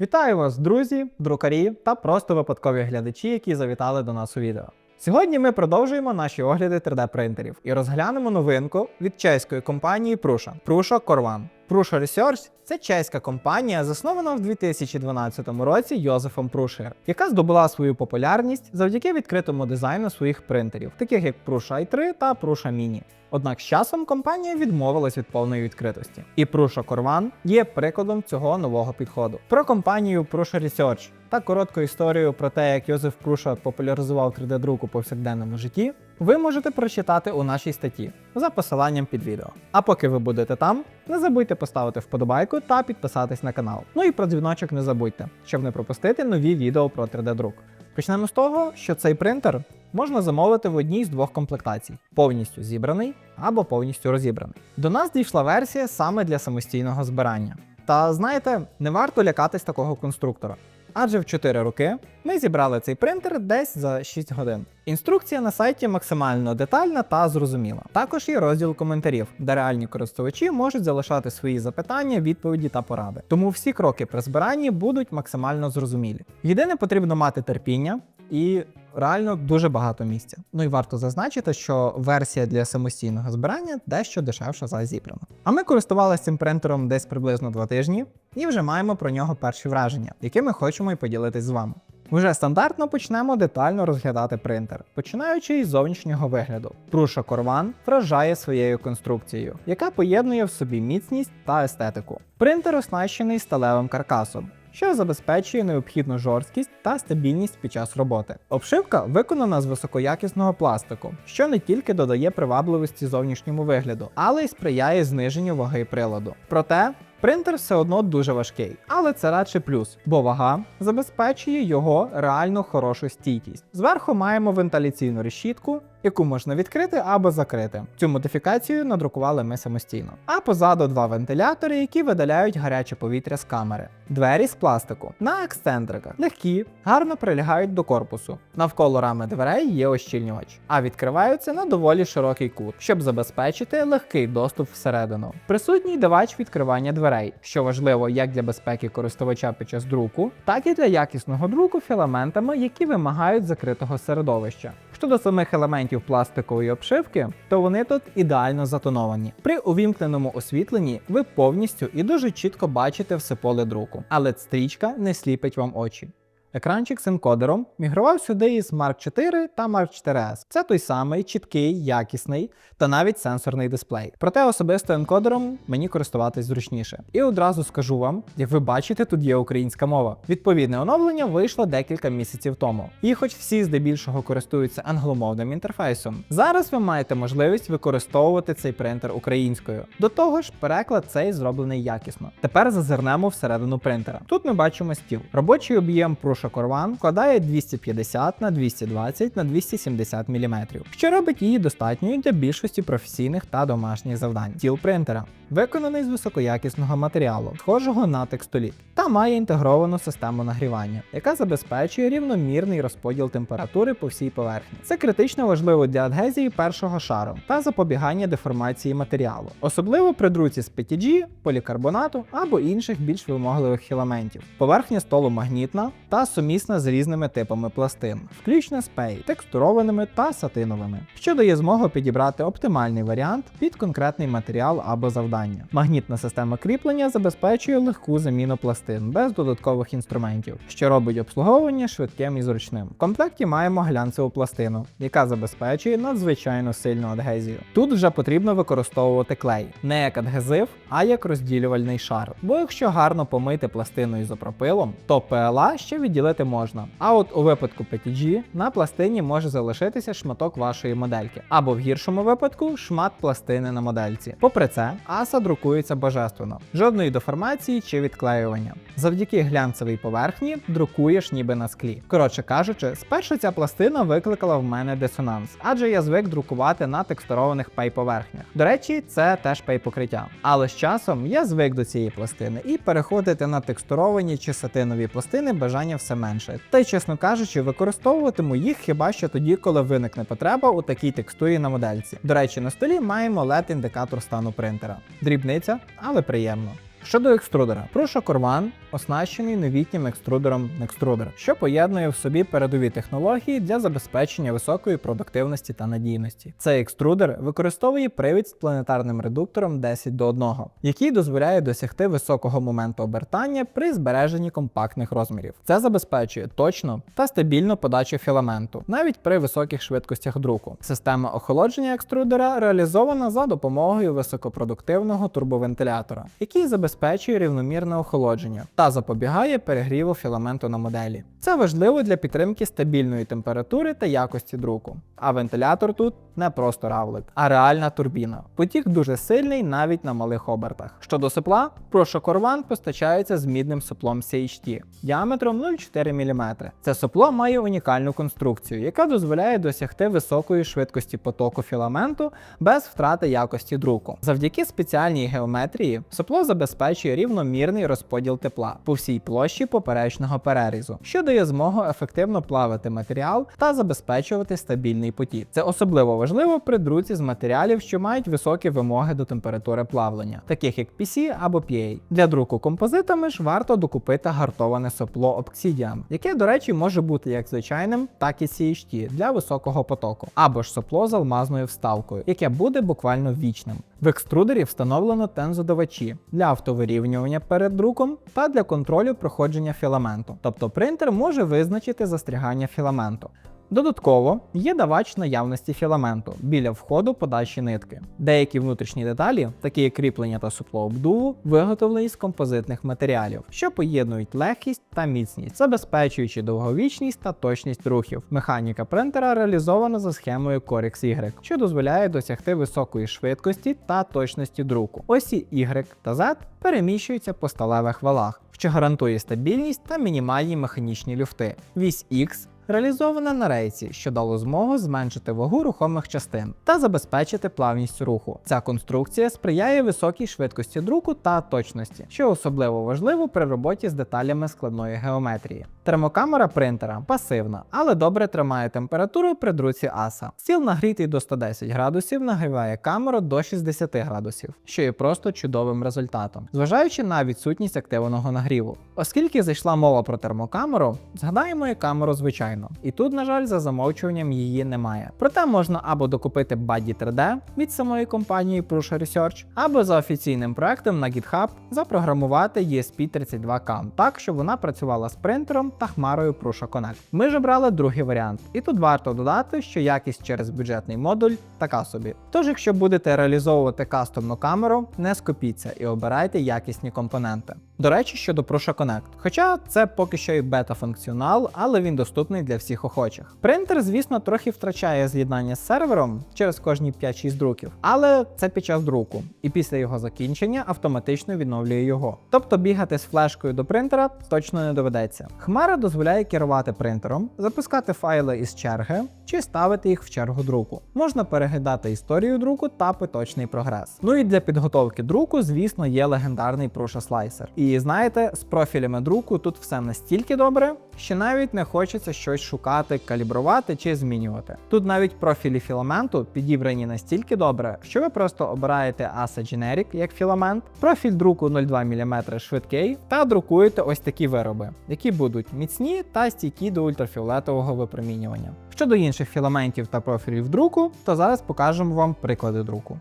Вітаю вас, друзі, друкарі та просто випадкові глядачі, які завітали до нас у відео. Сьогодні ми продовжуємо наші огляди 3D-принтерів і розглянемо новинку від чеської компанії Prusa Prusa Corvan. Prusa Research – це чеська компанія, заснована в 2012 році Йозефом Прушер, яка здобула свою популярність завдяки відкритому дизайну своїх принтерів, таких як Prusa i3 та Prusa Mini. Однак з часом компанія відмовилась від повної відкритості. І Prusa Corvan є прикладом цього нового підходу. Про компанію Prusa Research та коротку історію про те, як Йозеф Пруша популяризував 3D-друк у повсякденному житті, ви можете прочитати у нашій статті за посиланням під відео. А поки ви будете там, не забудьте поставити вподобайку та підписатись на канал. Ну і про дзвіночок не забудьте, щоб не пропустити нові відео про 3D-друк. Почнемо з того, що цей принтер можна замовити в одній з двох комплектацій: повністю зібраний або повністю розібраний. До нас дійшла версія саме для самостійного збирання. Та знаєте, не варто лякатись такого конструктора. Адже в 4 роки ми зібрали цей принтер десь за 6 годин. Інструкція на сайті максимально детальна та зрозуміла. Також є розділ коментарів, де реальні користувачі можуть залишати свої запитання, відповіді та поради. Тому всі кроки при збиранні будуть максимально зрозумілі. Єдине потрібно мати терпіння і реально дуже багато місця. Ну і варто зазначити, що версія для самостійного збирання дещо дешевша за зібрану. А ми користувалися цим принтером десь приблизно 2 тижні і вже маємо про нього перші враження, якими хочемо і поділитись з вами. Вже стандартно почнемо детально розглядати принтер, починаючи із зовнішнього вигляду. Prusa Corvan вражає своєю конструкцією, яка поєднує в собі міцність та естетику. Принтер оснащений сталевим каркасом. Що забезпечує необхідну жорсткість та стабільність під час роботи. Обшивка виконана з високоякісного пластику, що не тільки додає привабливості зовнішньому вигляду, але й сприяє зниженню ваги приладу. Проте Принтер все одно дуже важкий, але це радше плюс, бо вага забезпечує його реально хорошу стійкість. Зверху маємо вентиляційну решітку, яку можна відкрити або закрити. Цю модифікацію надрукували ми самостійно. А позаду два вентилятори, які видаляють гаряче повітря з камери. Двері з пластику на ексцентриках, легкі, гарно прилягають до корпусу. Навколо рами дверей є ощільнювач, а відкриваються на доволі широкий кут, щоб забезпечити легкий доступ всередину. Присутній давач відкривання дверей, що важливо як для безпеки користувача під час друку, так і для якісного друку філаментами, які вимагають закритого середовища. Щодо самих елементів пластикової обшивки, то вони тут ідеально затоновані. При увімкненому освітленні ви повністю і дуже чітко бачите все поле друку, але стрічка не сліпить вам очі. Екранчик з енкодером мігрував сюди із Mark 4 та Mark 4S. Це той самий чіткий, якісний та навіть сенсорний дисплей. Проте особисто енкодером мені користуватись зручніше. І одразу скажу вам, як ви бачите, тут є українська мова. Відповідне оновлення вийшло декілька місяців тому. І хоч всі здебільшого користуються англомовним інтерфейсом, зараз ви маєте можливість використовувати цей принтер українською. До того ж, переклад цей зроблений якісно. Тепер зазирнемо всередину принтера. Тут ми бачимо стіл. Робочий об'єм Prusa Corvan складає 250 на 220 на 270 мм, що робить її достатньою для більшості професійних та домашніх завдань. Стіл принтера виконаний з високоякісного матеріалу, схожого на текстоліт, та має інтегровану систему нагрівання, яка забезпечує рівномірний розподіл температури по всій поверхні. Це критично важливо для адгезії першого шару та запобігання деформації матеріалу, особливо при друці з PTG, полікарбонату або інших більш вимогливих філаментів. Поверхня столу магнітна та сумісна з різними типами пластин, включно з пей, текстурованими та сатиновими, що дає змогу підібрати оптимальний варіант під конкретний матеріал або завдання. Магнітна система кріплення забезпечує легку заміну пластин без додаткових інструментів, що робить обслуговування швидким і зручним. В комплекті маємо глянцеву пластину, яка забезпечує надзвичайно сильну адгезію. Тут вже потрібно використовувати клей, не як адгезив, а як розділювальний шар. Бо якщо гарно помити пластину ізопропилом, то PLA ще відділити можна. А от у випадку PTG на пластині може залишитися шматок вашої модельки, або в гіршому випадку шмат пластини на модельці. Попри це, аса друкується божественно, жодної деформації чи відклеювання. Завдяки глянцевій поверхні друкуєш ніби на склі. Коротше кажучи, спершу ця пластина викликала в мене дисонанс, адже я звик друкувати на текстурованих пей-поверхнях. До речі, це теж пей-покриття. Але з часом я звик до цієї пластини і переходити на текстуровані чи сатинові пластини бажання все менше. Та й, чесно кажучи, використовуватиму їх хіба що тоді, коли виникне потреба у такій текстурі на модельці. До речі, на столі маємо LED індикатор стану принтера. Дрібниця, але приємно. Щодо екструдера, Prusa Corvan оснащений новітнім екструдером Nextruder, що поєднує в собі передові технології для забезпечення високої продуктивності та надійності. Цей екструдер використовує привід з планетарним редуктором 10 до 1, який дозволяє досягти високого моменту обертання при збереженні компактних розмірів. Це забезпечує точно та стабільну подачу філаменту, навіть при високих швидкостях друку. Система охолодження екструдера реалізована за допомогою високопродуктивного турбовентилятора, який забезпечує рівномірне охолодження та запобігає перегріву філаменту на моделі. Це важливо для підтримки стабільної температури та якості друку. А вентилятор тут не просто равлик, а реальна турбіна. Потік дуже сильний навіть на малих обертах. Щодо сопла, Corvan постачається з мідним соплом CHT діаметром 0,4 мм. Це сопло має унікальну конструкцію, яка дозволяє досягти високої швидкості потоку філаменту без втрати якості друку. Завдяки спеціальній геометрії сопло забезпечує рівномірний розподіл тепла по всій площі поперечного перерізу, що дає змогу ефективно плавити матеріал та забезпечувати стабільний потік. Це особливо важливо при друці з матеріалів, що мають високі вимоги до температури плавлення, таких як PC або PA. Для друку композитами ж варто докупити гартоване сопло Obsidian, яке, до речі, може бути як звичайним, так і CHT для високого потоку, або ж сопло з алмазною вставкою, яке буде буквально вічним. В екструдері встановлено тензодавачі для автовирівнювання перед друком та для контролю проходження філаменту. Тобто принтер може визначити застрягання філаменту. Додатково є давач наявності філаменту біля входу подачі нитки. Деякі внутрішні деталі, такі як кріплення та супло обдуву, виготовлені з композитних матеріалів, що поєднують легкість та міцність, забезпечуючи довговічність та точність рухів. Механіка принтера реалізована за схемою Corex Y, що дозволяє досягти високої швидкості та точності друку. Осі Y та Z переміщуються по сталевих валах, що гарантує стабільність та мінімальні механічні люфти. Вісь X реалізована на рейці, що дало змогу зменшити вагу рухомих частин та забезпечити плавність руху. Ця конструкція сприяє високій швидкості друку та точності, що особливо важливо при роботі з деталями складної геометрії. Термокамера принтера пасивна, але добре тримає температуру при друці аса. Стіл нагрітий до 110 градусів нагріває камеру до 60 градусів, що є просто чудовим результатом, зважаючи на відсутність активного нагріву. Оскільки зайшла мова про термокамеру, згадаємо і камеру звичайно. І тут, на жаль, за замовчуванням її немає. Проте можна або докупити Buddy 3D від самої компанії Prusa Research, або за офіційним проектом на GitHub запрограмувати ESP32CAM так, щоб вона працювала з принтером та хмарою Prusa Connect. Ми ж обрали другий варіант, і тут варто додати, що якість через бюджетний модуль така собі. Тож, якщо будете реалізовувати кастомну камеру, не скупіться і обирайте якісні компоненти. До речі, щодо Prusa Connect. Хоча це поки що і бета-функціонал, але він доступний для всіх охочих. Принтер, звісно, трохи втрачає з'єднання з сервером через кожні 5-6 друків, але це під час друку, і після його закінчення автоматично відновлює його. Тобто бігати з флешкою до принтера точно не доведеться. Хмара дозволяє керувати принтером, запускати файли із черги чи ставити їх в чергу друку. Можна переглядати історію друку та поточний прогрес. Ну і для підготовки друку, звісно, є легендарний Prusa Slicer. І знаєте, з профілями друку тут все настільки добре, що навіть не хочеться щось шукати, калібрувати чи змінювати. Тут навіть профілі філаменту підібрані настільки добре, що ви просто обираєте ASA Generic як філамент, профіль друку 0,2 мм швидкий та друкуєте ось такі вироби, які будуть міцні та стійкі до ультрафіолетового випромінювання. Щодо інших філаментів та профілів друку, то зараз покажемо вам приклади друку.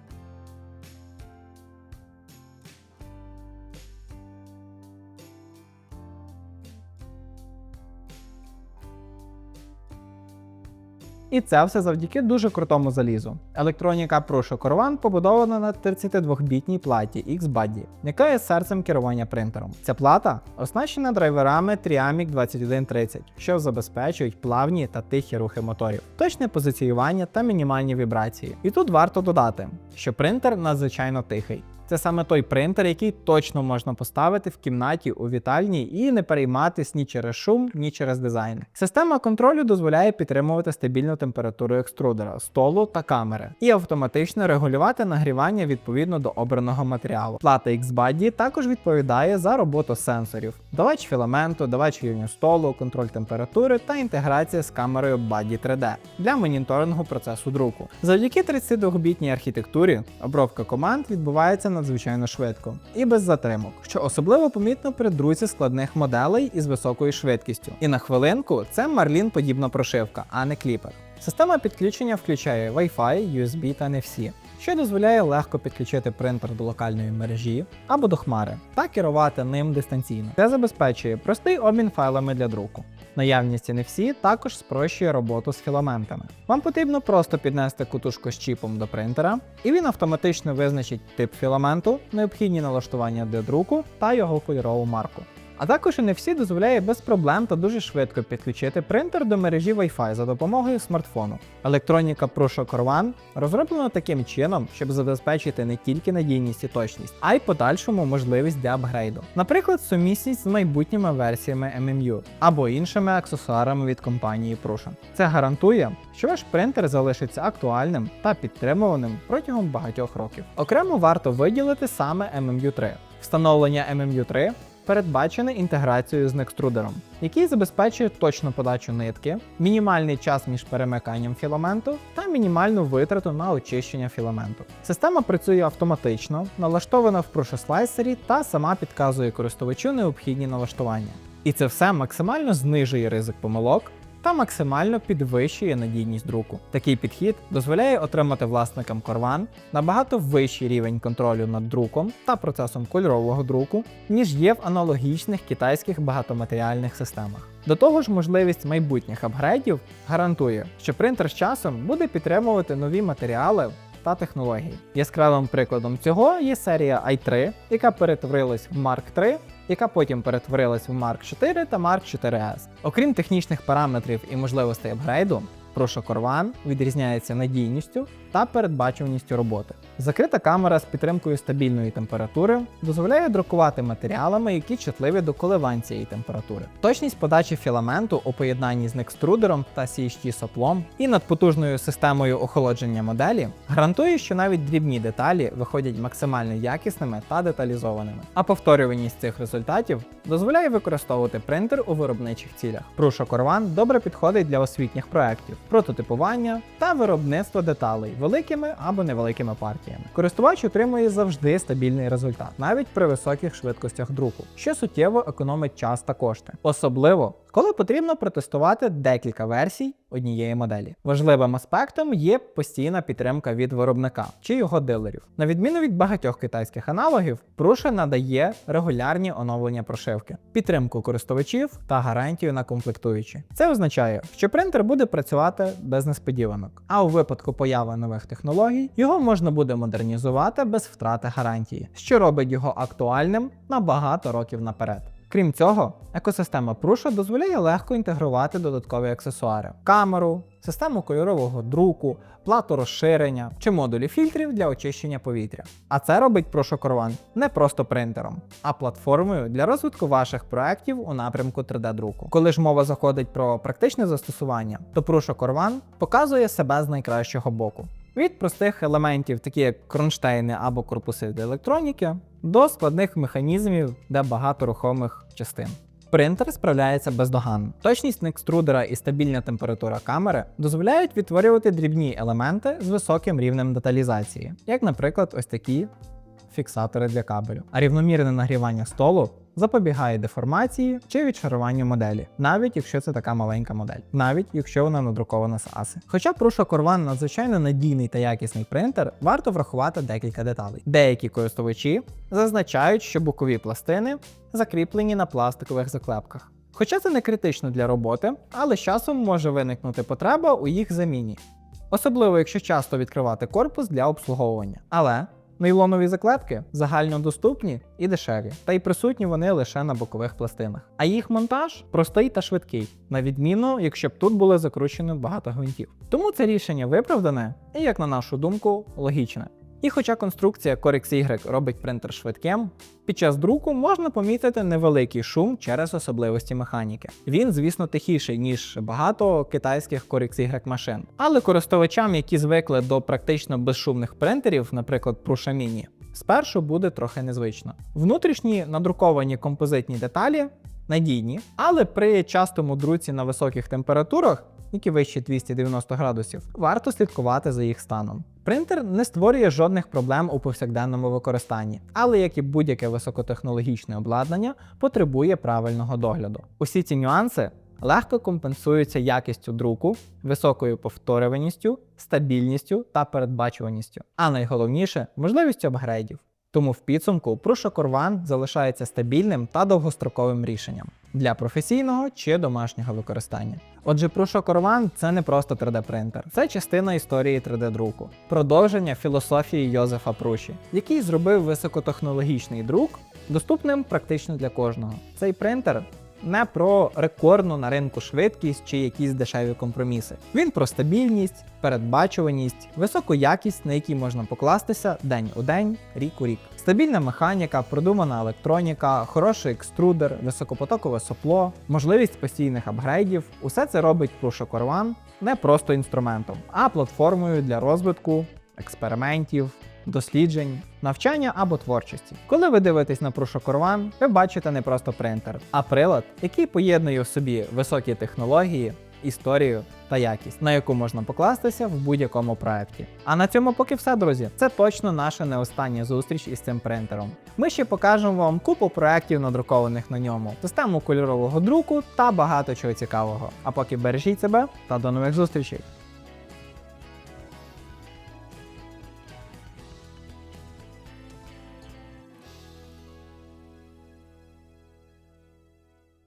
І це все завдяки дуже крутому залізу. Електроніка Prusa Corvan побудована на 32-бітній платі X-Buddy, яка є серцем керування принтером. Ця плата оснащена драйверами Triamic 2130, що забезпечують плавні та тихі рухи моторів, точне позиціювання та мінімальні вібрації. І тут варто додати, що принтер надзвичайно тихий. Це саме той принтер, який точно можна поставити в кімнаті у вітальні і не перейматись ні через шум, ні через дизайн. Система контролю дозволяє підтримувати стабільну температуру екструдера, столу та камери, і автоматично регулювати нагрівання відповідно до обраного матеріалу. Плата X-Buddy також відповідає за роботу сенсорів, давач філаменту, давач рівню столу, контроль температури та інтеграція з камерою Buddy 3D для моніторингу процесу друку. Завдяки 32-бітній архітектурі обробка команд відбувається надзвичайно швидко і без затримок, що особливо помітно при друзі складних моделей із високою швидкістю. І на хвилинку це Marlin подібна прошивка, а не кліпер. Система підключення включає Wi-Fi, USB та NFC, що дозволяє легко підключити принтер до локальної мережі або до хмари та керувати ним дистанційно. Це забезпечує простий обмін файлами для друку. Наявність NFC також спрощує роботу з філаментами. Вам потрібно просто піднести кутушку з чіпом до принтера, і він автоматично визначить тип філаменту, необхідні налаштування для друку та його кольорову марку. А також NFC дозволяє без проблем та дуже швидко підключити принтер до мережі Wi-Fi за допомогою смартфону. Електроніка Prusa Corvan розроблена таким чином, щоб забезпечити не тільки надійність і точність, а й подальшому можливість для апгрейду. Наприклад, сумісність з майбутніми версіями MMU або іншими аксесуарами від компанії Prusa. Це гарантує, що ваш принтер залишиться актуальним та підтримуваним протягом багатьох років. Окремо варто виділити саме MMU 3. Встановлення MMU 3 передбачене інтеграцією з Nextruder, який забезпечує точну подачу нитки, мінімальний час між перемиканням філаменту та мінімальну витрату на очищення філаменту. Система працює автоматично, налаштована в прошеслайсері та сама підказує користувачу необхідні налаштування. І це все максимально знижує ризик помилок та максимально підвищує надійність друку. Такий підхід дозволяє отримати власникам Corvan набагато вищий рівень контролю над друком та процесом кольорового друку, ніж є в аналогічних китайських багатоматеріальних системах. До того ж, можливість майбутніх апгрейдів гарантує, що принтер з часом буде підтримувати нові матеріали та технології. Яскравим прикладом цього є серія i3, яка перетворилась в Mark III, яка потім перетворилась в Mark 4 та Mark 4S. Окрім технічних параметрів і можливостей апгрейду, Corvan відрізняється надійністю та передбачуваністю роботи. Закрита камера з підтримкою стабільної температури дозволяє друкувати матеріалами, які чутливі до коливань цієї температури. Точність подачі філаменту у поєднанні з некструдером та CHT соплом і надпотужною системою охолодження моделі гарантує, що навіть дрібні деталі виходять максимально якісними та деталізованими. А повторюваність цих результатів дозволяє використовувати принтер у виробничих цілях. Prusa Corvan добре підходить для освітніх проєктів, прототипування та виробництва деталей великими або невеликими партіями. Користувач отримує завжди стабільний результат, навіть при високих швидкостях друку, що суттєво економить час та кошти. Особливо, коли потрібно протестувати декілька версій однієї моделі. Важливим аспектом є постійна підтримка від виробника чи його дилерів. На відміну від багатьох китайських аналогів, Prusa надає регулярні оновлення прошивки, підтримку користувачів та гарантію на комплектуючі. Це означає, що принтер буде працювати без несподіванок, а у випадку появи нових технологій його можна буде модернізувати без втрати гарантії, що робить його актуальним на багато років наперед. Крім цього, екосистема Prusa дозволяє легко інтегрувати додаткові аксесуари: камеру, систему кольорового друку, плату розширення чи модулі фільтрів для очищення повітря. А це робить Prusa Corvan не просто принтером, а платформою для розвитку ваших проєктів у напрямку 3D-друку. Коли ж мова заходить про практичне застосування, то Prusa Corvan показує себе з найкращого боку. Від простих елементів, такі як кронштейни або корпуси для електроніки, до складних механізмів, де багато рухомих частин. Принтер справляється бездоганно. Точність некструдера і стабільна температура камери дозволяють відтворювати дрібні елементи з високим рівнем деталізації, як, наприклад, ось такі фіксатори для кабелю. А рівномірне нагрівання столу запобігає деформації чи відшаруванню моделі, навіть якщо це така маленька модель, навіть якщо вона надрукована з аси. Хоча Prusa Corvan надзвичайно надійний та якісний принтер, варто врахувати декілька деталей. Деякі користувачі зазначають, що бокові пластини закріплені на пластикових заклепках. Хоча це не критично для роботи, але з часом може виникнути потреба у їх заміні. Особливо, якщо часто відкривати корпус для обслуговування. Але Нейлонові заклепки загальнодоступні і дешеві, та й присутні вони лише на бокових пластинах. А їх монтаж простий та швидкий, на відміну, якщо б тут були закручені багато гвинтів. Тому це рішення виправдане і, як на нашу думку, логічне. І хоча конструкція Corex Y робить принтер швидким, під час друку можна помітити невеликий шум через особливості механіки. Він, звісно, тихіший, ніж багато китайських Corex Y машин. Але користувачам, які звикли до практично безшумних принтерів, наприклад, Prusa Mini, спершу буде трохи незвично. Внутрішні надруковані композитні деталі надійні, але при частому друці на високих температурах які вищі 290 градусів, варто слідкувати за їх станом. Принтер не створює жодних проблем у повсякденному використанні, але як і будь-яке високотехнологічне обладнання, потребує правильного догляду. Усі ці нюанси легко компенсуються якістю друку, високою повторюваністю, стабільністю та передбачуваністю, а найголовніше можливістю апгрейдів. Тому в підсумку прошокорван залишається стабільним та довгостроковим рішенням для професійного чи домашнього використання. Отже, прошокорван це не просто 3D-принтер, це частина історії 3D-друку, продовження філософії Йозефа Пруші, який зробив високотехнологічний друк доступним практично для кожного. Цей принтер не про рекордну на ринку швидкість чи якісь дешеві компроміси. Він про стабільність, передбачуваність, високу якість, на якій можна покластися день у день, рік у рік. Стабільна механіка, продумана електроніка, хороший екструдер, високопотокове сопло, можливість постійних апгрейдів усе це робить Prusa One не просто інструментом, а платформою для розвитку, експериментів, досліджень, навчання або творчості. Коли ви дивитесь на One, ви бачите не просто принтер, а прилад, який поєднує в собі високі технології, історію та якість, на яку можна покластися в будь-якому проєкті. А на цьому поки все, друзі. Це точно наша не остання зустріч із цим принтером. Ми ще покажемо вам купу проєктів, надрукованих на ньому, систему кольорового друку та багато чого цікавого. А поки бережіть себе та до нових зустрічей!